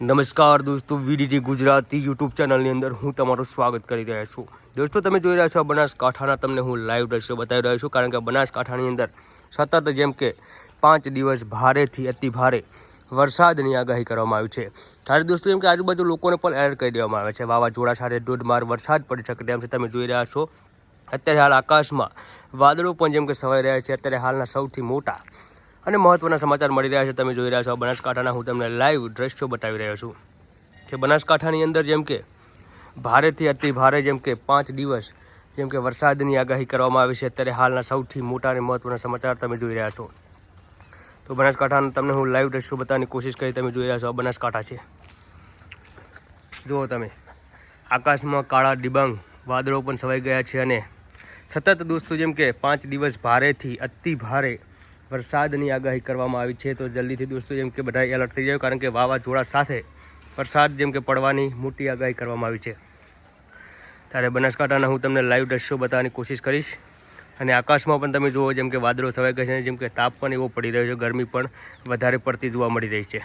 નમસ્કાર દોસ્તો, VDT Gujarati YouTube ચેનલની અંદર હું તમારું સ્વાગત કરી રહ્યા છું. દોસ્તો, તમે જોઈ રહ્યા છો બનાસકાંઠાના, તમને હું લાઈવ દ્રશ્યો બતાવી રહ્યો છું, કારણ કે બનાસકાંઠાની અંદર સતત જેમ કે પાંચ દિવસ ભારેથી અતિ ભારે વરસાદની આગાહી કરવામાં આવી છે. ત્યારે દોસ્તો એમ કે આજુબાજુ લોકોને પણ એલર્ટ કરી દેવામાં આવે છે. વાવાઝોડા સાથે ધોધમાર વરસાદ પડી શકે તેમ છે તમે જોઈ રહ્યા છો. અત્યારે હાલ આકાશમાં વાદળો પણ જેમ કે સવાઈ રહ્યા છે, અત્યારે હાલના સૌથી મોટા અને મહત્ત્વના સમાચાર મળી રહ્યા છે. તમે જોઈ રહ્યા છો બનાસકાંઠાના. હું તમને લાઈવ દ્રશ્યો બતાવી રહ્યો છું કે બનાસકાંઠાની અંદર જેમ કે ભારેથી અતિ ભારે જેમ કે પાંચ દિવસ જેમ કે વરસાદની આગાહી કરવામાં આવી છે, અત્યારે હાલના સૌથી મોટા અને મહત્ત્વના સમાચાર તમે જોઈ રહ્યા છો. તો બનાસકાંઠાનું તમને હું લાઈવ દ્રશ્યો બતાવવાની કોશિશ કરી તમે જોઈ રહ્યા છો. આ બનાસકાંઠા છે. જુઓ તમે. આકાશમાં કાળા ડિબાંગ વાદળો પણ છવાઈ ગયા છે અને સતત દોસ્તો જેમ કે પાંચ દિવસ ભારેથી અતિ ભારે વરસાદની આગાહી કરવામાં આવી છે, તો જલ્દીથી દોસ્તો જેમ કે બધા એલર્ટ થઈ જાય, કારણ કે વાવાઝોડા સાથે વરસાદ જેમ કે પડવાની મોટી આગાહી કરવામાં આવી છે. ત્યારે બનાસકાંઠાના હું તમને લાઈવ દ્રશ્યો બતાવવાની કોશિશ કરીશ. અને આકાશમાં પણ તમે જુઓ, જેમ કે વાદળો છવાઈ ગયા છે, જેમ કે તાપ પણ એવો પડી રહ્યો છે, ગરમી પણ વધારે પડતી જોવા મળી રહી છે.